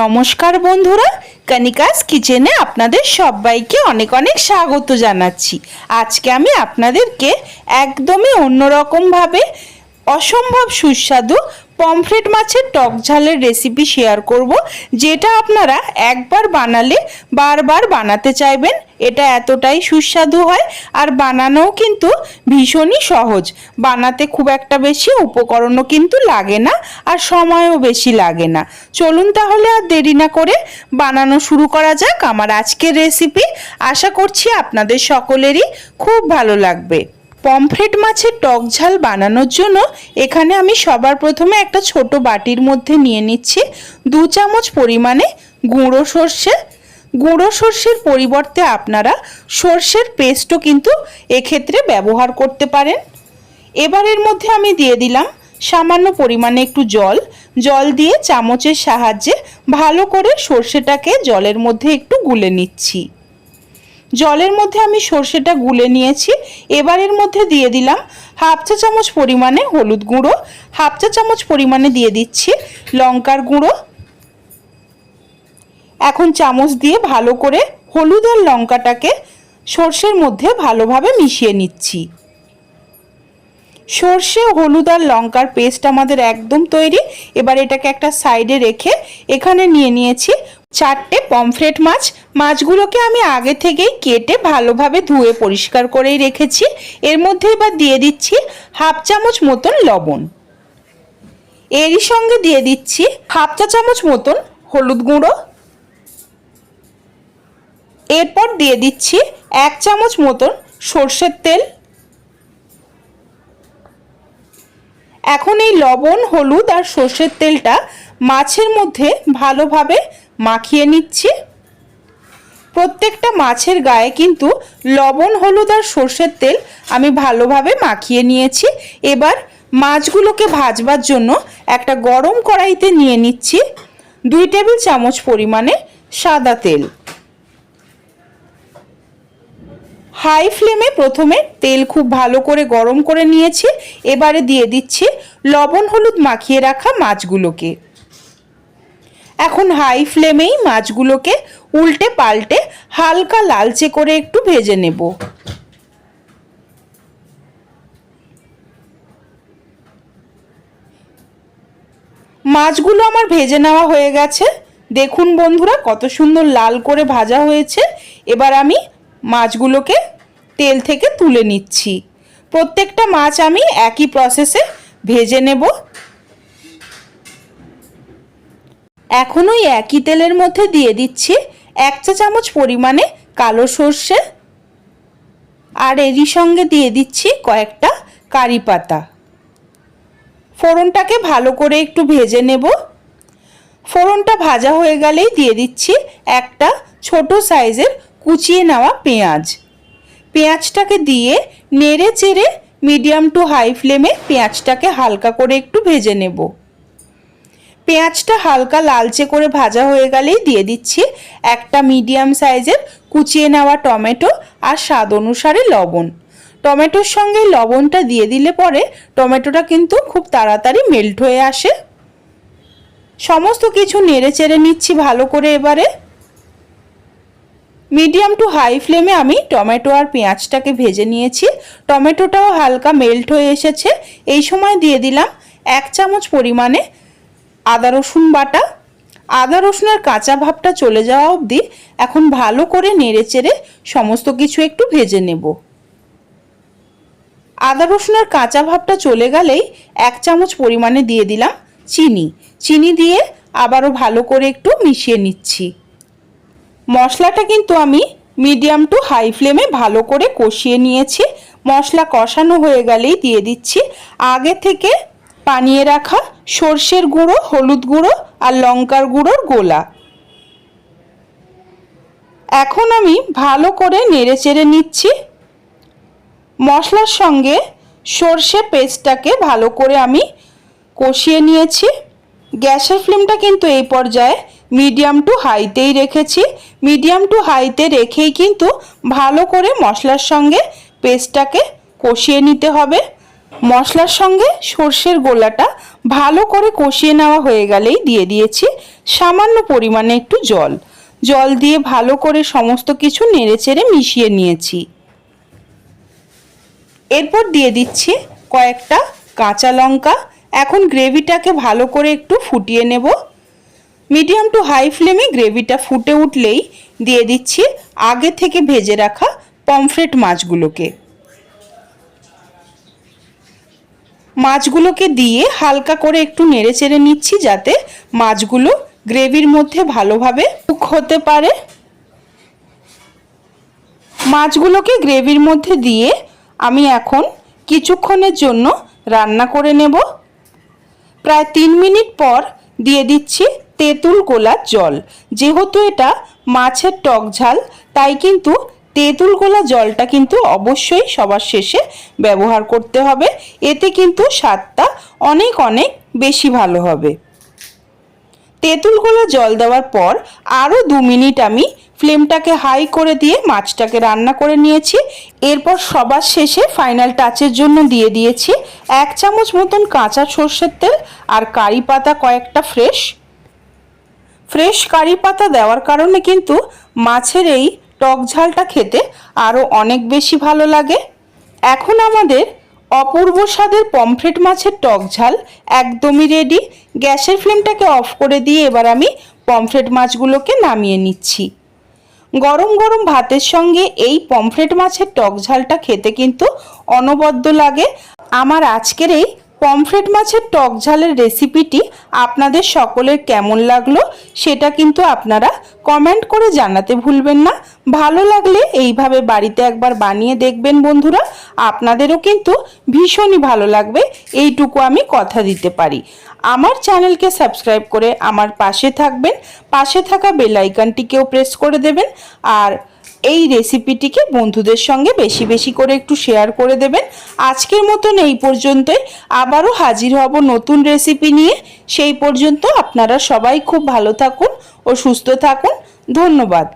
নমস্কার বন্ধুরা, কানিকাস কিচেনে আপনাদের সবাইকে অনেক অনেক স্বাগত জানাচ্ছি। আজকে আমি আপনাদেরকে একদমই অন্যরকমভাবে অসম্ভব সুস্বাদু পমফ্রেট মাছের টক ঝালের রেসিপি শেয়ার করব, যেটা আপনারা একবার বানালে বারবার বানাতে চাইবেন। এটা এতটাই সুস্বাদু হয়, আর বানানোও কিন্তু ভীষণই সহজ। বানাতে খুব একটা বেশি উপকরণও কিন্তু লাগে না, আর সময়ও বেশি লাগে না। চলুন তাহলে আর দেরি না করে বানানো শুরু করা যাক আমার আজকের রেসিপি আশা করছি আপনাদের সকলেরই খুব ভালো লাগবে। পমফ্রেট মাছের টক ঝাল বানানোর জন্য এখানে আমি সবার প্রথমে একটা ছোট বাটির মধ্যে নিয়ে নিচ্ছি দু চামচ পরিমাণে গুঁড়ো সর্ষে। গুঁড়ো সর্ষের পরিবর্তে আপনারা সর্ষের পেস্টও কিন্তু এক্ষেত্রে ব্যবহার করতে পারেন। এবার এর মধ্যে আমি দিয়ে দিলাম সামান্য পরিমাণে একটু জল। জল দিয়ে চামচের সাহায্যে ভালো করে সর্ষেটাকে জলের মধ্যে একটু গুলে নিচ্ছি। জলের মধ্যে আমি সর্ষেটা গুলে নিয়েছি। এবার এর মধ্যে দিয়ে দিলাম হাফ চা চামচ পরিমাণে হলুদ গুঁড়ো, হাফ চা চামচ পরিমাণে দিয়ে দিচ্ছি লঙ্কার গুঁড়ো। এখন চামচ দিয়ে ভালো করে হলুদ আর লঙ্কাটাকে সর্ষের মধ্যে ভালোভাবে মিশিয়ে নিচ্ছি। সর্ষে, হলুদ আর লঙ্কার পেস্ট আমাদের একদম তৈরি। এবার এটাকে একটা সাইডে রেখে এখানে নিয়ে নিয়েছি চারটে পমফ্রেট মাছ। মাছগুলোকে আমি আগে থেকেই কেটে ভালোভাবে ধুয়ে পরিষ্কার করেই রেখেছি। এর মধ্যে এবার দিয়ে দিচ্ছি হাফ চামচ মতন লবণ। এরই সঙ্গে দিয়ে দিচ্ছি হাফ চা চামচ মতন হলুদ গুঁড়ো। এরপর দিয়ে দিচ্ছি এক চামচ মতন সর্ষের তেল। এখন এই লবণ, হলুদ আর সর্ষের তেলটা মাছের মধ্যে ভালোভাবে মাখিয়ে নিচ্ছি। প্রত্যেকটা মাছের গায়ে কিন্তু লবণ, হলুদ আর সর্ষের তেল আমি ভালোভাবে মাখিয়ে নিয়েছি। এবার মাছগুলোকে ভাজবার জন্য একটা গরম কড়াইতে নিয়ে নিচ্ছি দুই টেবিল চামচ পরিমাণে সাদা তেল। হাই ফ্লেমে প্রথমে তেল খুব ভালো করে গরম করে নিয়েছি। এবারে দিয়ে দিচ্ছি লবণ, হলুদ মাখিয়ে রাখা মাছগুলোকে। এখন হাই ফ্লেমেই মাছগুলোকে উল্টে পাল্টে হালকা লালচে করে একটু ভেজে নেব। মাছগুলো আমার ভেজে নেওয়া হয়ে গেছে। দেখুন বন্ধুরা, কত সুন্দর লাল করে ভাজা হয়েছে। এবার আমি মাছগুলোকে তেল থেকে তুলে নিচ্ছি। প্রত্যেকটা মাছ আমি একই প্রসেসে ভেজে নেব। এখন ওই একই তেলের মধ্যে দিয়ে দিচ্ছি এক চা চামচ পরিমাণে কালো সর্ষে আর এরই সঙ্গে দিয়ে দিচ্ছি কয়েকটা কারি পাতা। ফোড়নটাকে ভালো করে একটু ভেজে নেব। ফোড়নটা ভাজা হয়ে গেলেই দিয়ে দিচ্ছি একটা ছোট সাইজের কুচিয়ে নেওয়া পেঁয়াজ। পেঁয়াজটাকে দিয়ে নেড়ে চেড়ে মিডিয়াম টু হাই ফ্লেমে পেঁয়াজটাকে হালকা করে একটু ভেজে নেব। পেঁয়াজটা হালকা লালচে করে ভাজা হয়ে গেলেই দিয়ে দিচ্ছি একটা মিডিয়াম সাইজের কুচিয়ে নেওয়া টমেটো আর স্বাদ অনুসারে লবণ। টমেটোর সঙ্গে লবণটা দিয়ে দিলে পরে টমেটোটা কিন্তু খুব তাড়াতাড়ি মেল্ট হয়ে আসে। সমস্ত কিছু নেড়ে চেড়ে নিচ্ছি ভালো করে এবারে। মিডিয়াম টু হাই ফ্লেমে আমি টমেটো আর পেঁয়াজটাকে ভেজে নিয়েছি। টমেটোটাও হালকা মেল্ট হয়ে এসেছে। এই সময় দিয়ে দিলাম এক চামচ পরিমাণে আদা রসুন বাটা। আদা রসুনের কাঁচা ভাবটা চলে যাওয়া অবধি এখন ভালো করে নেড়ে চেড়ে সমস্ত কিছু একটু ভেজে নেব। আদা রসুনের কাঁচা ভাবটা চলে গেলেই এক চামচ পরিমাণে দিয়ে দিলাম চিনি। চিনি দিয়ে আবারও ভালো করে একটু মিশিয়ে নিচ্ছি। মশলাটা কিন্তু আমি মিডিয়াম টু হাই ফ্লেমে ভালো করে কষিয়ে নিয়েছি। মশলা কষানো হয়ে গেলেই দিয়ে দিচ্ছি। আগে থেকে পানিয়ে রাখা সর্ষের গুঁড়ো, হলুদ গুঁড়ো আর লঙ্কার গুঁড়োর গোলা। এখন আমি ভালো করে নেড়ে চেড়ে নিচ্ছি। মশলার সঙ্গে সর্ষে পেস্টটাকে ভালো করে আমি কষিয়ে নিয়েছি। গ্যাসের ফ্লেমটা কিন্তু এই পর্যায়ে মিডিয়াম টু হাইতেই রেখেছি। মিডিয়াম টু হাইতে রেখেই কিন্তু ভালো করে মশলার সঙ্গে পেস্টটাকে কষিয়ে নিতে হবে। মশলার সঙ্গে সর্ষের গোলাটা ভালো করে কষিয়ে নেওয়া হয়ে গেলেই দিয়ে দিয়েছি সামান্য পরিমাণে একটু জল। জল দিয়ে ভালো করে সমস্ত কিছু নেড়েচেড়ে মিশিয়ে নিয়েছি। এরপর দিয়ে দিচ্ছি কয়েকটা কাঁচা লঙ্কা। এখন গ্রেভিটাকে ভালো করে একটু ফুটিয়ে নেব। মিডিয়াম টু হাই ফ্লেমে গ্রেভিটা ফুটে উঠলেই দিয়ে দিচ্ছি আগে থেকে ভেজে রাখা পমফ্রেট মাছগুলোকে। মাছগুলোকে দিয়ে হালকা করে একটু নেড়ে চেড়ে নিচ্ছি যাতে মাছগুলো গ্রেভির মধ্যে ভালোভাবে কুক হতে পারে। মাছগুলোকে গ্রেভির মধ্যে দিয়ে আমি এখন কিছুক্ষণের জন্য রান্না করে নেব। প্রায় তিন মিনিট পর দিয়ে দিচ্ছি তেঁতুল গোলার জল। যেহেতু এটা মাছের টক ঝাল, তাই কিন্তু তেঁতুল গোলা জলটা কিন্তু অবশ্যই সবার শেষে ব্যবহার করতে হবে। এতে কিন্তু স্বাদটা অনেক অনেক বেশি ভালো হবে। তেঁতুল গোলা জল দেওয়ার পর আরও দু মিনিট আমি ফ্লেমটাকে হাই করে দিয়ে মাছটাকে রান্না করে নিয়েছি। এরপর সবার শেষে ফাইনাল টাচের জন্য দিয়ে দিয়েছি এক চামচ মতন কাঁচা সর্ষের তেল আর কারি পাতা কয়েকটা ফ্রেশ। ফ্রেশ কারি পাতা দেওয়ার কারণে কিন্তু মাছের এই টক ঝালটা খেতে আরও অনেক বেশি ভালো লাগে। এখন আমাদের অপূর্ব স্বাদের পমফ্রেট মাছের টক ঝাল একদমই রেডি গ্যাসের ফ্লেমটাকে অফ করে দিয়ে এবার আমি পমফ্রেট মাছগুলোকে নামিয়ে নিচ্ছি। গরম গরম ভাতের সঙ্গে এই পমফ্রেট মাছের টক ঝালটা খেতে কিন্তু অনবদ্য লাগে। আমার আজকের এই পমফ্রেট মাছের টক ঝালের রেসিপিটি আপনাদের সকলের কেমন লাগল সেটা কিন্তু আপনারা কমেন্ট করে জানাতে ভুলবেন না। ভালো লাগলে এইভাবে বাড়িতে একবার বানিয়ে দেখবেন বন্ধুরা। আপনাদেরও কিন্তু ভীষণই ভালো লাগবে, এইটুকু আমি কথা দিতে পারি। আমার চ্যানেলকে সাবস্ক্রাইব করে আমার পাশে থাকবেন, পাশে থাকা বেল আইকনটিকেও প্রেস করে দেবেন। আর এই রেসিপিটিকে বন্ধুদের সঙ্গে বেশি বেশি করে একটু শেয়ার করে দেবেন। আজকের মতন এই পর্যন্তই। আবারও হাজির হব নতুন রেসিপি নিয়ে। সেই পর্যন্ত আপনারা সবাই খুব ভালো থাকুন ও সুস্থ থাকুন। ধন্যবাদ।